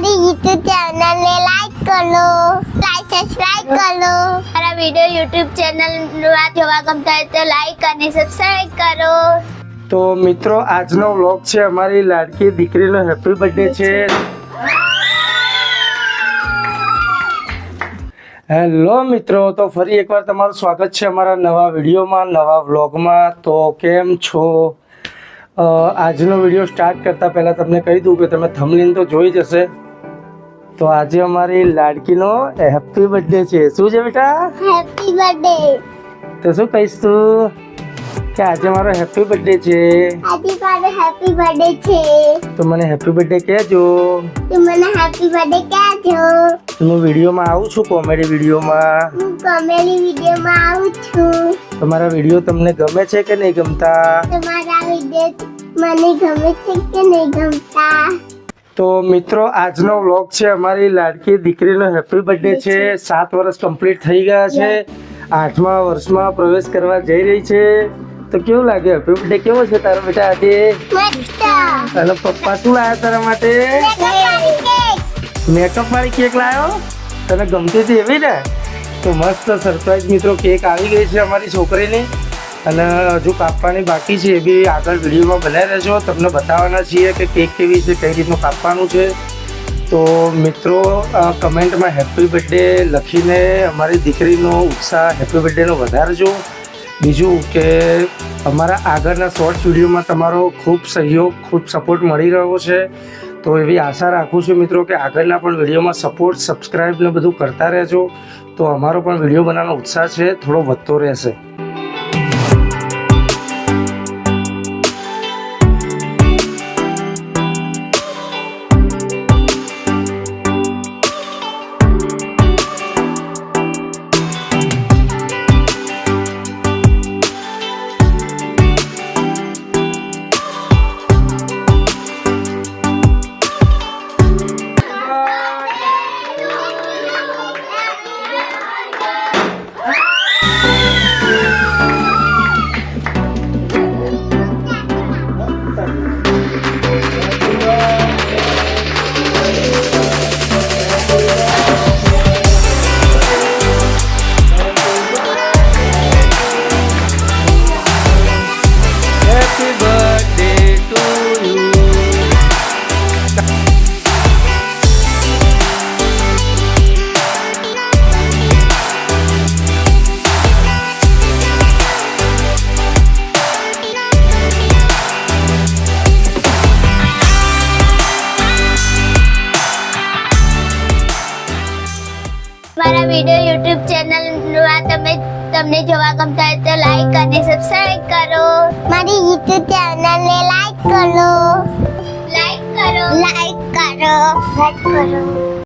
મારી યુટ્યુબ ચેનલને લાઈક કરો લાઈક સબસ્ક્રાઇબ કરો. મારા વિડિયો યુટ્યુબ ચેનલ જોવા ગમતા હોય તો લાઈક અને સબસ્ક્રાઇબ કરો. તો મિત્રો આજનો વ્લોગ છે અમારી લાડકી દીકરીનો હેપી બર્થડે છે. હેલો મિત્રો તો ફરી એકવાર તમારું સ્વાગત છે અમારા નવા વિડીયોમાં નવા વ્લોગમાં તો કેમ છો? આજનો વીડિયો સ્ટાર્ટ કરતાં પહેલાં તમને કહી દઉં કે તમે થમલીન તો જોઈ જશે તો આજે અમારી લાડકીનો હેપી બર્થડે છે. શું છે બેટા? હેપી બર્થડે તો શું કહીશ તું? કે આજે મારો હેપી બર્થડે છે. આજે મારો હેપી બર્થડે છે. તો મને હેપી બર્થડે કહેજો. તું મને હેપી બર્થડે કહેજો. હું વિડીયોમાં આવું છું કોમેડી વિડીયોમાં. હું કોમેડી વિડીયોમાં આવું છું. તમારા વીડિયો તમને ગમે છે કે નહીં ગમતા? તમારા વીડિયો મને ગમે છે કે નહીં ગમતા? તો મિત્રો આજનો વ્લોગ છે અમારી લાડકી દીકરીનો હેપી બર્થડે છે. સાત વર્ષ કમ્પ્લીટ થઈ ગયા છે. આઠમા વર્ષમાં પ્રવેશ કરવા જઈ રહી છે. તો કેવું લાગે હેપી બર્થડે કેવો છે તારો બેટા આજે? અને પપ્પા શું લાયા તારા માટે? મેકઅપ વાળી કેક લાવ્યો તને ગમતી હતી એવી ને? તો મસ્ત સરપ્રાઈઝ મિત્રો કેક આવી ગઈ છે અમારી છોકરીની. અને હજુ કાપવાની બાકી છે એ બી આગળ વિડીયોમાં બનાવી રહેજો. તમને બતાવવાના છીએ કે કેક કેવી છે કઈ રીતનું કાપવાનું છે. તો મિત્રો કમેન્ટમાં હેપી બર્થડે લખીને અમારી દીકરીનો ઉત્સાહ, હેપી બર્થડેનો વધારજો. બીજું કે અમારા આગળના શોર્ટ્સ વિડીયોમાં તમારો ખૂબ સહયોગ, ખૂબ સપોર્ટ મળી રહ્યો છે. તો એવી આશા રાખું છું મિત્રો કે આગળના પણ વિડીયોમાં સપોર્ટ સબસ્ક્રાઈબ ને બધું કરતા રહેજો. તો અમારો પણ વીડિયો બનાવવાનો ઉત્સાહ છે, થોડો વધતો રહેશે. હેપી મારા વિડિયો યુટ્યુબ ચેનલ તમે તમને જોવા ગમતા હોય તો લાઈક અને સબસ્ક્રાઇબ કરો. મારી યુટ્યુબ ચેનલને લાઈક કરો. લાઈક કરો. લાઈક કરો. લાઈક કરો.